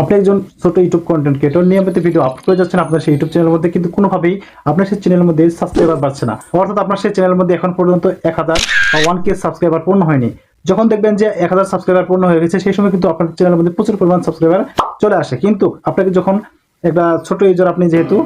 আপনি একজন ছোট ইউটিউব কন্টেন্ট ক্রিয়েটর নিয়মিত ভিডিও আপলোড করে যাচ্ছেন আপনার সেই ইউটিউব চ্যানেলের মধ্যে, কিন্তু কোনোভাবেই আপনার সেই চ্যানেলের মধ্যে সাবস্ক্রাইবার বাড়ছে না। অর্থাৎ আপনার সেই চ্যানেলের মধ্যে এখন পর্যন্ত এক হাজার বা ওয়ান কে সাবস্ক্রাইবার পূর্ণ হয়নি। যখন দেখবেন যে এক হাজার সাবস্ক্রাইবার পূর্ণ হয়ে গেছে, সেই সময় কিন্তু আপনার চ্যানেলের মধ্যে প্রচুর পরিমাণ সাবস্ক্রাইবার চলে আসে। কিন্তু আপনাকে যখন একটা ছোট ইউজার আপনি যেহেতু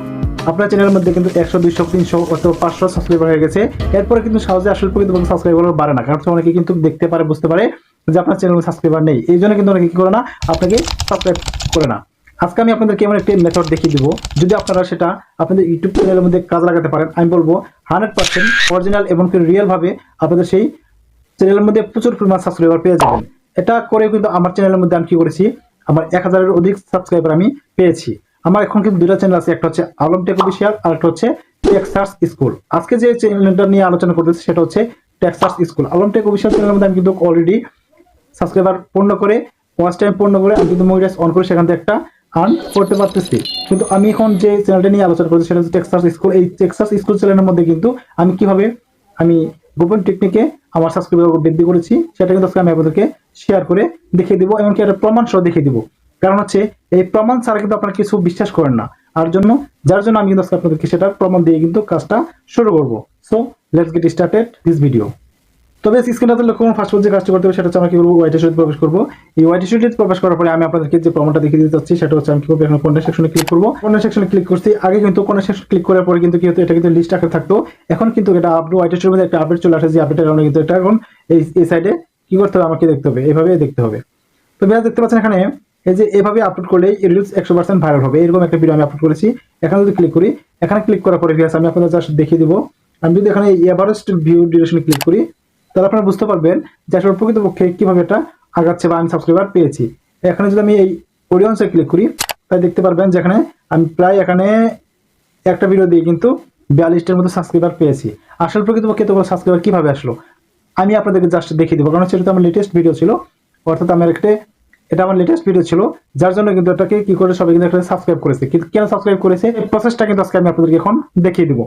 আপনার চ্যানেলের মধ্যে কিন্তু একশো, দুইশো, তিনশো অথবা পাঁচশো সাবস্ক্রাইবার হয়ে গেছে, এরপরে কিন্তু সহজে আসলে কিন্তু সাবস্ক্রাইবার বাড়ে না। কারণ অনেকে কিন্তু দেখতে পারে, বুঝতে পারে যে আপনার চ্যানেলে সাবস্ক্রাইবার নেই। এই জন্য কিন্তু অনেকে কি করে না, আপনাকে সাবস্ক্রাইব করে না। আজকে আমি আপনাদেরকে এমন একটি মেথড দেখিয়ে দিব। যদি আপনারা সেটা আপনাদের ইউটিউব চ্যানেলের মধ্যে কাজ লাগাতে পারেন, আমি বলব হান্ড্রেড পার্সেন্ট অরিজিনাল এবং রিয়েল ভাবে আপনাদের সেই চ্যানেলের মধ্যে প্রচুর পরিমাণ সাবস্ক্রাইবার পেয়ে যাবেন। এটা করে কিন্তু আমার চ্যানেলের মধ্যে আমি কি করেছি, আমার এক হাজারের অধিক সাবস্ক্রাইবার আমি পেয়েছি। আমার এখন কিন্তু দুটা চ্যানেল আছে, একটা হচ্ছে আলম টেক অফিসিয়াল আর একটা হচ্ছে টেক্সাস স্কুল আজকে যে চ্যানেলটা নিয়ে আলোচনা করতেছি, সেটা হচ্ছে Texas school Alam tech official চ্যানেলের মধ্যে আমি কিন্তু অলরেডি সাবস্ক্রাইবার পূর্ণ করে ওয়াচ টাইম পূর্ণ করে আমি কিন্তু মুভিটাস অন করে সেখান থেকে একটা আর্ন করতে পারতেছি। কিন্তু আমি এখন যে চ্যানেলটা নিয়ে আলোচনা করছি সেটা হচ্ছে টেক্সাস স্কুল এই টেক্সাস স্কুল চ্যানেলের মধ্যে কিন্তু আমি কীভাবে আমি গোপন টেকনিকে আমার সাবস্ক্রাইবার বৃদ্ধি করেছি, সেটা কিন্তু আজকে আমি আপনাদেরকে শেয়ার করে দেখিয়ে দিব এমনকি একটা প্রমাণ সহ দেখিয়ে দিব। কারণ হচ্ছে এই প্রমাণ ছাড়া কিন্তু আপনারা কিছু বিশ্বাস করেন না। আর জন্য, যার জন্য আমি কিন্তু আজকে আপনাদেরকে সেটা প্রমাণ দিয়ে কিন্তু কাজটা শুরু করব। So let's get started this video তবে স্ক্রিনটাতে লক্ষ্য করুন ফার্স্ট যে কাজটা করতে হবে সেটা হচ্ছে আমরা কি করব? হোয়াইট শুট প্রবেশ করব। এই হোয়াইট শুটে প্রবেশ করার পরে আমি আপনাদেরকে যে প্রমাণটা দেখিয়ে দিতে চাচ্ছি, সেটা হচ্ছে আমি কি করব? এখন কোনটা সেকশনে ক্লিক করব? কোনটা সেকশনে ক্লিক করছি? আগে কিন্তু কোন সেকশন ক্লিক করার পরে কিন্তু কি হতো? এটা কিন্তু লিস্ট আকারে থাকতো। এখন কিন্তু এটা আপডেট হোয়াইট শুটের মধ্যে একটা আপডেট চলে আসে। যে আপডেটের কারণে কিন্তু এটা এখন এই এই সাইডে কি করতে হবে? আমাকে দেখতে হবে। এভাবে দেখতে হবে। তো ভাইয়া দেখতে পাচ্ছেন এখানে এই যে এভাবে আপলোড করলে রিলস একশো পার্সেন্ট ভাইরাল হবে। এরকম একটা ভিডিও আমি আপলোড করেছি। এখানে যদি ক্লিক করি, এখানে ক্লিক করার পরে ভিউয়ার্স, আমি আপনাদের জাস্ট দেখিয়ে দিব। আমি যদি এখানে এভারেস্ট ভিউ ডিউরেশনে ক্লিক করি তাহলে আপনারা বুঝতে পারবেন যে আসলে প্রকৃতপক্ষে কীভাবে এটা আগাচ্ছে বা আমি সাবস্ক্রাইবার পেয়েছি। এখানে যদি আমি এই অডিয়েন্সে ক্লিক করি তাই দেখতে পারবেন যেখানে আমি প্রায় এখানে একটা ভিডিও দিয়ে কিন্তু বিয়াল্লিশটার মতো সাবস্ক্রাইবার পেয়েছি। আসলে প্রকৃতপক্ষে তো সাবস্ক্রাইবার কীভাবে আসলো? আমি আপনাদেরকে জাস্ট দেখিয়ে দেবো। কারণ সেটা তো আমার লেটেস্ট ভিডিও ছিল। অর্থাৎ আমার একটা, এটা আমার লেটেস্ট ভিডিও ছিল। যার জন্য কিন্তু এটাকে কি করে সবাই কিন্তু একটা সাবস্ক্রাইব করেছে। কেন সাবস্ক্রাইব করেছে? এই প্রসেসটা কিন্তু আজকে আমি আপনাদেরকে এখন দেখিয়ে দিব।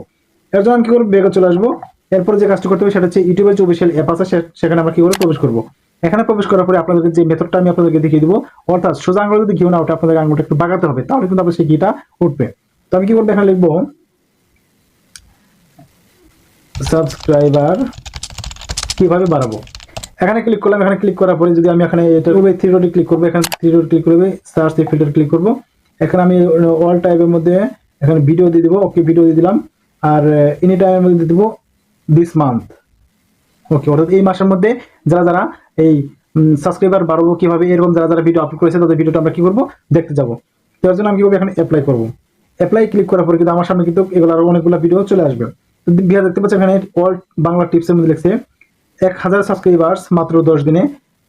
এর জন্য আমি কি করব? বেগে চলে আসব। এরপরে যে কাজটা করতে হবে সেটা হচ্ছে ইউটিউবের যে অফিসিয়াল অ্যাপ আছে সেখানে আমরা কি করে প্রবেশ করব। এখানে প্রবেশ করার পরে আপনাদেরকে যে মেথডটা আমি আপনাদেরকে দেখিয়ে দিব, অর্থাৎ সোজা আঙুল যদি ঘিউ না ওঠে, আপনাদের আঙুলটা একটু বাগাতে হবে, তাহলে কিন্তু আপনার সেই ঘিটা উঠবে। তো আমি কি করব এখানে লিখব, সাবস্ক্রাইবার, কীভাবে বাড়াবো? এখানে ক্লিক করলাম, এখানে ক্লিক করার পরে যদি আমি এখানে এটা থ্রি ডটে ক্লিক করব, এখানে থ্রি ডট ক্লিক করবে সার্চ ফিল্টার ক্লিক করব। এখানে আমি অল টাইপের মধ্যে এখানে ভিডিও দিয়ে দিবো ওকে ভিডিও দিয়ে দিলাম। আর এনি টাইমের মধ্যে দিয়ে দিবো দিস মান্থ ওকে অর্থাৎ এই মাসের মধ্যে যারা যারা এই সাবস্ক্রাইবার বাড়বো কীভাবে, এরকম যারা যারা ভিডিও আপলোড করেছে, তাদের ভিডিওটা আমরা কি করব? দেখতে যাব। তার জন্য আমি কি করব এখানে অ্যাপ্লাই করব? অ্যাপ্লাই ক্লিক করার পরে কিন্তু আমার সামনে কিন্তু এগুলো আরও অনেকগুলো ভিডিও চলে আসবে। তো বিহার দেখতে পাচ্ছি এখানে অল বাংলা টিপসের মধ্যে লিখছে, এক হাজার সাবস্ক্রাইবার্স মাত্র দশ দিনে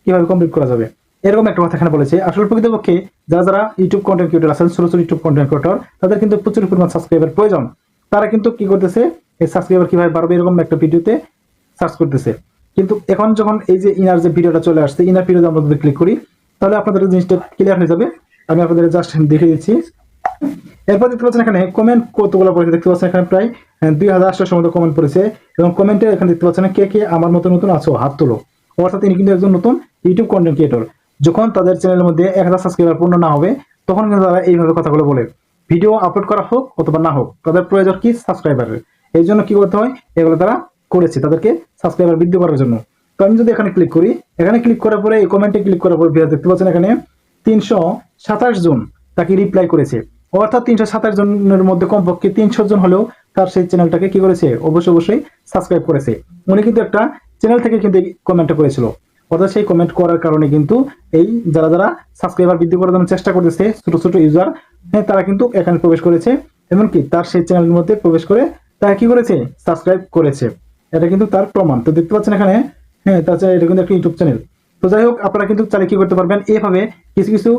কীভাবে কমপ্লিট করা যাবে? এরকম একটা কথা এখানে বলেছে। আসলে প্রকৃতপক্ষে যারা যারা ইউটিউব কন্টেন্ট ক্রিয়েটর আছেন ছোট ছোট ইউটিউব কন্টেন্ট ক্রিয়েটর তাদের কিন্তু প্রচুর পরিমাণ সাবস্ক্রাইবার প্রয়োজন। তারা কিন্তু কি করতেছে এই সাবস্ক্রাইবার কীভাবে বাড়বে এরকম একটা ভিডিওতে সার্চ করতেছে। কিন্তু এখন যখন এই যে ইনার যে ভিডিওটা চলে আসছে ইনার ভিডিওতে আমরা যদি ক্লিক করি, তাহলে আপনাদের জিনিসটা ক্লিয়ার হয়ে যাবে। আমি আপনাদের জাস্ট দেখে দিচ্ছি। এরপর দেখতে পাচ্ছেন এখানে কমেন্ট কতগুলো পড়েছে? দেখতে পাচ্ছেন এখানে প্রায় দুই হাজার আটশোর মতো কমেন্ট পড়েছে। এবং কমেন্টে এখানে দেখতে পাচ্ছেন কে কে আমার মতো নতুন আছো, হাত তোলো। অর্থাৎ তিনি কিন্তু একজন নতুন ইউটিউব কন্টেন্ট ক্রিয়েটর যখন তাদের চ্যানেলের মধ্যে এক হাজার সাবস্ক্রাইবার পূর্ণ না হবে, তখন কিন্তু তারা এইভাবে কথাগুলো বলে। ভিডিও আপলোড করা হোক অথবা না হোক, তাদের প্রয়োজন কি সাবস্ক্রাইবারের এই জন্য কি করতে হয়? এগুলো তারা করেছে তাদেরকে সাবস্ক্রাইবার বৃদ্ধি করার জন্য। তো আমি যদি এখানে ক্লিক করি, এখানে ক্লিক করার পরে এই কমেন্টে ক্লিক করার পরে ভিডিও দেখতে পাচ্ছেন এখানে তিনশো সাতাশ জন তাকে রিপ্লাই করেছে। অর্থাৎ তিনশো সাতাশ জনের মধ্যে কমপক্ষে তিনশো জন হলেও তার সেই চ্যানেলটাকে কি করেছে? অবশ্যই অবশ্যই সাবস্ক্রাইব করেছে। উনি কিন্তু একটা চ্যানেল থেকে কিন্তু কমেন্টটা করেছিল। অর্থাৎ সেই কমেন্ট করার কারণে কিন্তু এই যারা যারা সাবস্ক্রাইবার বৃদ্ধি করার জন্য চেষ্টা করতেছে, ছোট ছোট ইউজার হ্যাঁ তারা কিন্তু এখানে প্রবেশ করেছে। এমনকি তার সেই চ্যানেলের মধ্যে প্রবেশ করে তারা কি করেছে? সাবস্ক্রাইব করেছে। এটা কিন্তু তার প্রমাণ। তো দেখতে পাচ্ছেন এখানে হ্যাঁ তাছাড়া এটা কিন্তু একটা ইউটিউব চ্যানেল তো যাই হোক, আপনারা কিন্তু চাইলে কি করতে পারবেন? এইভাবে কিছু কিছু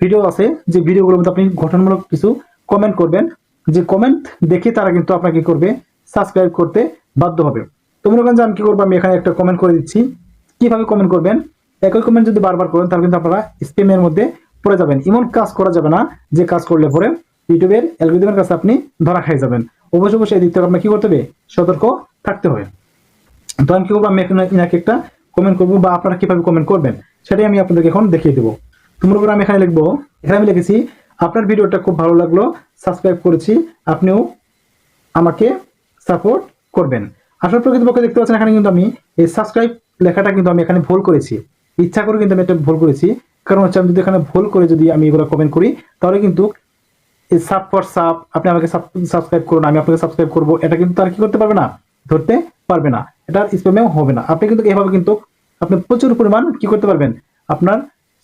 ভিডিও আছে, যে ভিডিওগুলোর মধ্যে আপনি গঠনমূলক কিছু কমেন্ট করবেন। যে কমেন্ট দেখে তারা কিন্তু আপনাকে করবে? সাবস্ক্রাইব করতে বাধ্য হবে। তো মনে করেন যে আমি কি করব? আমি এখানে একটা কমেন্ট করে দিচ্ছি। কীভাবে কমেন্ট করবেন? একই কমেন্ট যদি বারবার করেন, তাহলে কিন্তু আপনারা স্পেমের মধ্যে পড়ে যাবেন। এমন কাজ করা যাবে না যে কাজ করলে পরে ইউটিউবের অ্যালগোরিদমের কাছে আপনি ধরা খাই যাবেন। অবশ্যই অবশ্যই এই দিক থেকে আপনার কি করতে হবে? সতর্ক থাকতে হবে। তো আমি কি করব? আমি এখানে একটা কমেন্ট করব বা আপনারা কীভাবে কমেন্ট করবেন? সেটাই আমি আপনাদেরকে এখন দেখিয়ে দেবো। তো মনে করুন আমি এখানে লিখব। এখানে আমি লিখেছি, আপনার ভিডিওটা খুব ভালো লাগল সাবস্ক্রাইব করেছি, আপনিও আমাকে সাপোর্ট করবেন। আসলে প্রকৃতপক্ষে দেখতে পাচ্ছেন এখানে কিন্তু আমি এই সাবস্ক্রাইব লেখাটা কিন্তু আমি এখানে ভুল করেছি। ইচ্ছা করে কিন্তু আমি এটা ভুল করেছি। কারণ হচ্ছে আমি যদি এখানে ভুল করে যদি আমি এগুলো কমেন্ট করি, তাহলে কিন্তু এই সাব ফর সাব আপনি আমাকে সাবস্ক্রাইব করুন, আমি আপনাকে সাবস্ক্রাইব করব। এটা কিন্তু তার কি করতে পারবে না? ধরতে পারবে না। এটা স্প্যামেও হবে না। আপনি কিন্তু এভাবে কিন্তু আপনি প্রচুর পরিমাণ কি করতে পারবেন? আপনার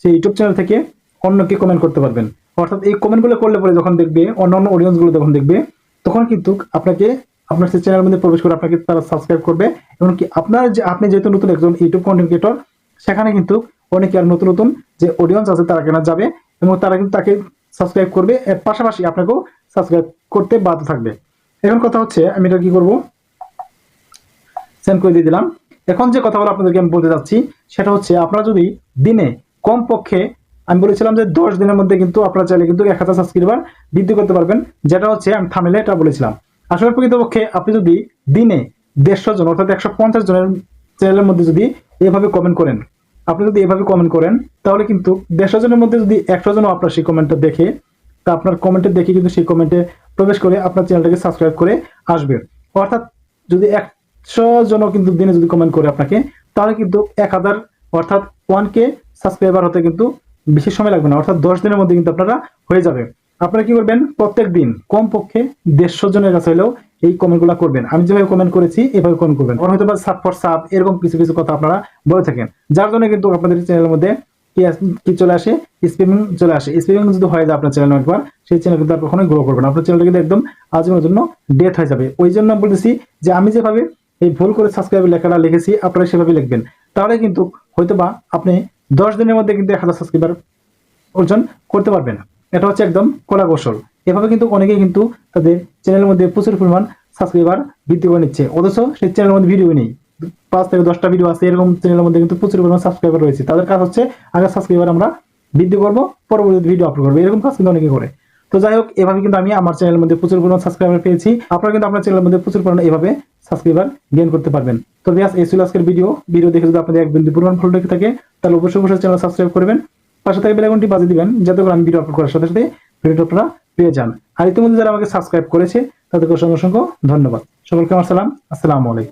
সেই ইউটিউব চ্যানেল থেকে অন্যকে কমেন্ট করতে পারবেন। অর্থাৎ এই কমেন্টগুলো করলে পরে যখন দেখবে, অন্য অন্য অডিয়েন্সগুলো যখন দেখবে, তখন কিন্তু আপনাকে আপনার সেই চ্যানেলের মধ্যে প্রবেশ করে আপনাকে তারা সাবস্ক্রাইব করবে। এমনকি আপনার যে, আপনি যেহেতু নতুন একজন ইউটিউব কন্টেন্ট ক্রিয়েটর সেখানে কিন্তু অনেকে আর নতুন নতুন যে অডিয়েন্স আছে তারা কেনা যাবে এবং তারা কিন্তু তাকে সাবস্ক্রাইব করবে, এর পাশাপাশি আপনাকেও সাবস্ক্রাইব করতে বাধ্য থাকবে। এখন কথা হচ্ছে, আমি এটা কি করব? সেন্ড করে দিয়ে দিলাম। এখন যে কথাগুলো আপনাদেরকে আমি বলতে যাচ্ছি, সেটা হচ্ছে আপনারা যদি দিনে কম পক্ষে আমি বলেছিলাম যে দশ দিনের মধ্যে কিন্তু আপনারা চাইলে কিন্তু এক হাজার সাবস্ক্রাইবার বৃদ্ধি করতে পারবেন, যেটা হচ্ছে আমি থামেলে এটা বলেছিলাম। আসলে প্রকৃতপক্ষে আপনি যদি দিনে দেড়শো জন, অর্থাৎ একশো পঞ্চাশ জনের চ্যানেলের মধ্যে যদি এভাবে কমেন্ট করেন আপনি যদি এভাবে কমেন্ট করেন, তাহলে কিন্তু দেড়শো জনের মধ্যে যদি একশো জনও আপনার সেই কমেন্টটা দেখে, তা আপনার কমেন্টে দেখে কিন্তু সেই কমেন্টে প্রবেশ করে আপনার চ্যানেলটাকে সাবস্ক্রাইব করে আসবে। অর্থাৎ যদি একশো জনও কিন্তু দিনে যদি কমেন্ট করে আপনাকে, তাহলে কিন্তু এক হাজার, অর্থাৎ ওয়ান কে সাবস্ক্রাইবার হতে কিন্তু বেশি সময় লাগবে না। অর্থাৎ দশ দিনের মধ্যে কিন্তু আপনারা হয়ে যাবে। আপনারা কি করবেন? প্রত্যেক দিন কমপক্ষে দেড়শো জনের কাছে হলেও এই কমেন্টগুলো করবেন। আমি যেভাবে কমেন্ট করেছি, এভাবে কমেন্ট করবেন। ওর হয়তো সাব ফর সাব এরকম কিছু কিছু কথা আপনারা বলে থাকেন। যার জন্য কিন্তু আপনাদের চ্যানেলের মধ্যে কি চলে আসে? স্পিমিং চলে আসে। স্পিমিং যদি হয়ে যায় আপনার চ্যানেল একবার, সেই চ্যানেল কিন্তু আর কখনোই গ্রো করবে না। আপনার চ্যানেলটা কিন্তু একদম আজীবনের জন্য ডেথ হয়ে যাবে। ওই জন্য বলতেছি যে আমি যেভাবে এই ভুল করে সাবস্ক্রাইব লেখাটা লিখেছি, আপনারা সেভাবে লিখবেন। তাহলে কিন্তু হয়তো বা আপনি দশ দিনের মধ্যে কিন্তু এক হাজার সাবস্ক্রাইবার অর্জন করতে পারবেন। এটা হচ্ছে একদম কলা কৌশল। এভাবে কিন্তু অনেকেই কিন্তু তাদের চ্যানেলের মধ্যে প্রচুর পরিমাণ সাবস্ক্রাইবার বৃদ্ধি করে নিচ্ছে। অথচ সেই চ্যানেলের মধ্যে ভিডিও নেই। পাঁচ থেকে দশটা ভিডিও আছে, এরকম চ্যানেলের মধ্যে কিন্তু প্রচুর পরিমাণ সাবস্ক্রাইবার রয়েছে। তাদের কাজ হচ্ছে, আগে সাবস্ক্রাইবার আমরা বৃদ্ধি করব পরবর্তী ভিডিও আপলোড করব। এরকম কাজ কিন্তু অনেকে করে। তো যাই হোক, এভাবে কিন্তু আমি আমার চ্যানেলের মধ্যে প্রচুর পরিমাণ সাবস্ক্রাইবার পেয়েছি। আপনারা কিন্তু আপনার চ্যানেলের মধ্যে প্রচুর পরিমাণ এভাবে সাবস্ক্রাইবার গেইন করতে পারবেন। তো ব্যাস, এই ছিল আজকের ভিডিও ভিডিও দেখে যদি আপনাদের এক বিন্দু পরিমাণ ভালো লেগে থাকে, তাহলে অবশ্যই অবশ্যই চ্যানেল সাবস্ক্রাইব করবেন। পাশে থেকে বেলাইকনটি বাজিয়ে দিবেন, যাতে করে আমি ভিডিও আপলোড করার সাথে সাথে ভিডিওটা পেয়ে যান। আর ইতিমধ্যে যারা আমাকে সাবস্ক্রাইব করেছে, তাদেরকে অসংখ্য অসংখ্য ধন্যবাদ। সকলকে আমার সালাম, আসসালামু আলাইকুম।